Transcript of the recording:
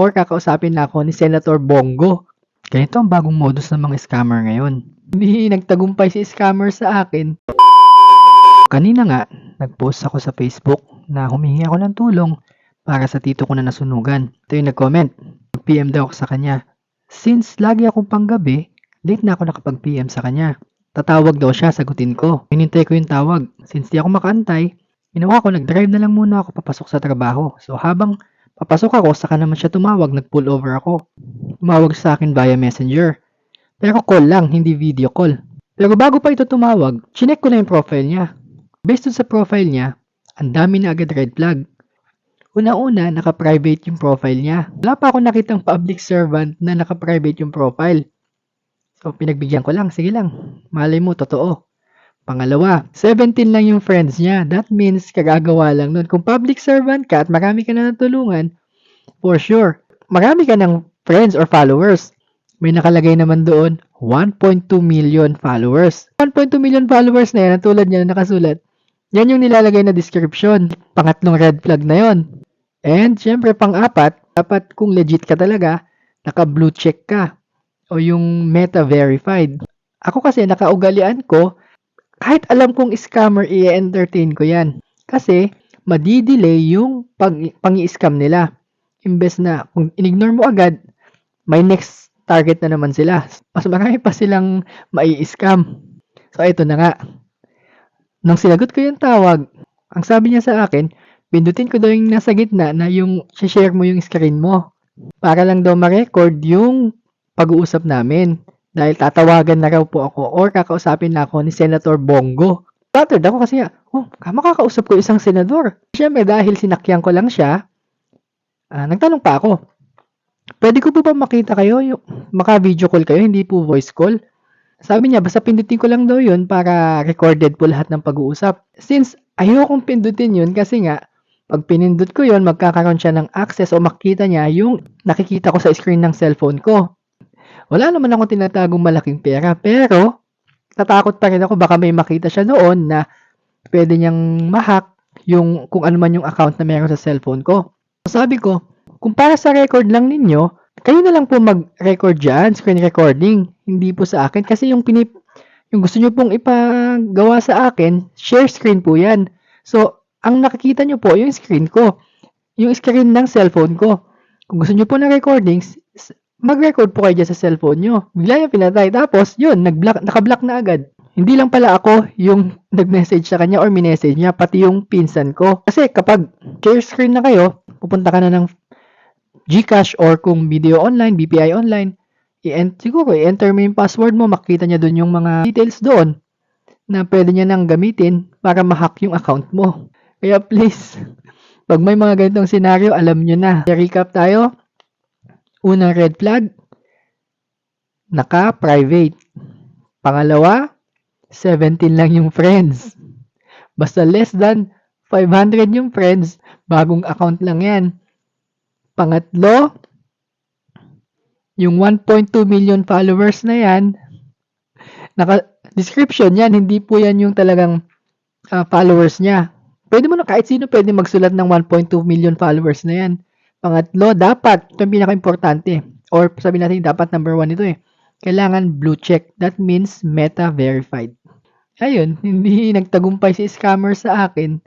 or kakausapin na ako ni Senator Bongo. Ganito ang bagong modus ng mga scammer ngayon. Hindi nagtagumpay si scammer sa akin. Kanina nga, nag-post ako sa Facebook na humingi ako ng tulong para sa tito ko na nasunugan. Ito yung nag-comment. Mag-PM daw ako sa kanya. Since lagi akong panggabi, late na ako nakapag-PM sa kanya. Tatawag daw siya, sagutin ko. Hinintay ko yung tawag. Since di ako makaantay, ginawa ko, nag-drive na lang muna ako papasok sa trabaho. So habang papasok ako, saka naman siya tumawag, nag-pull over ako. Tumawag sa akin via messenger. Pero call lang, hindi video call. Pero bago pa ito tumawag, chinek ko na yung profile niya. Based sa profile niya, ang dami na agad red flag. Una-una, naka-private yung profile niya. Wala pa ako nakitang public servant na naka-private yung profile. So, pinagbigyan ko lang. Sige lang. Malay mo, totoo. Pangalawa, 17 lang yung friends niya. That means, kagagawa lang nun. Kung public servant ka at marami ka na natulungan, for sure, marami ka ng friends or followers. May nakalagay naman doon, 1.2 million followers. 1.2 million followers na yan, ang tulad niya na nakasulat. Yan yung nilalagay na description. Pangatlong red flag na yon. And, syempre, pang-apat, dapat kung legit ka talaga, naka-blue check ka. O yung meta verified. Ako kasi, nakaugalian ko, kahit alam kong scammer, i-entertain ko yan. Kasi, madidelay yung pag, pang-i-scam nila. Imbes na, kung inignore mo agad, may next target na naman sila. Mas marami pa silang mai-scam. So, ito na nga. Nung sinagot ko yung tawag, ang sabi niya sa akin, pindutin ko daw yung nasa gitna na yung share mo yung screen mo. Para lang daw ma-record yung pag-uusap namin. Dahil tatawagan na raw po ako or kakausapin na ako ni Senator Bongo. Flattered ako kasi oh, makakausap ko isang senador. Siyempre dahil sinakyan ko lang siya, ah, nagtanong pa ako, pwede ko po ba makita kayo, yung, maka-video call kayo, hindi po voice call? Sabi niya, basta pindutin ko lang daw yun para recorded po lahat ng pag-uusap. Since ayokong pindutin yun kasi nga, pag pinindot ko yun, magkakaroon siya ng access o makita niya yung nakikita ko sa screen ng cellphone ko. Wala naman ako tinatagong malaking pera, pero natakot pa rin ako baka may makita siya noon na pwede niyang mahack yung kung ano man yung account na meron sa cellphone ko. Sabi ko, kung para sa record lang ninyo, kayo na lang po mag-record dyan, screen recording. Hindi po sa akin. Kasi yung pinip, yung gusto nyo pong ipagawa sa akin, share screen po yan. So, ang nakikita nyo po, yung screen ko. Yung screen ng cellphone ko. Kung gusto nyo po ng recordings, mag-record po kayo dyan sa cellphone nyo. Bigla yung pinatay. Tapos, yun, nag-block, naka-block na agad. Hindi lang pala ako yung nag-message sa kanya or minessage niya, pati yung pinsan ko. Kasi kapag share screen na kayo, pupunta ka na ng Gcash or kung video online, BPI online, i-ent siguro i-enter mo yung password mo, makita niya doon yung mga details doon na pwede niya nang gamitin para ma-hack yung account mo. Kaya please, pag may mga ganitong senaryo, alam nyo na. Recap tayo. Unang red flag, naka-private. Pangalawa, 17 lang yung friends. Basta less than 500 yung friends, bagong account lang yan. Pangatlo, yung 1.2 million followers na yan, naka description yan, hindi po yan yung talagang uh, followers niya. Pwede mo na kahit sino pwede magsulat ng 1.2 million followers na yan. Pangatlo, dapat, ito yung pinaka-importante, or sabi natin dapat number one ito eh, kailangan blue check. That means meta verified. Ayun, hindi nagtagumpay si scammer sa akin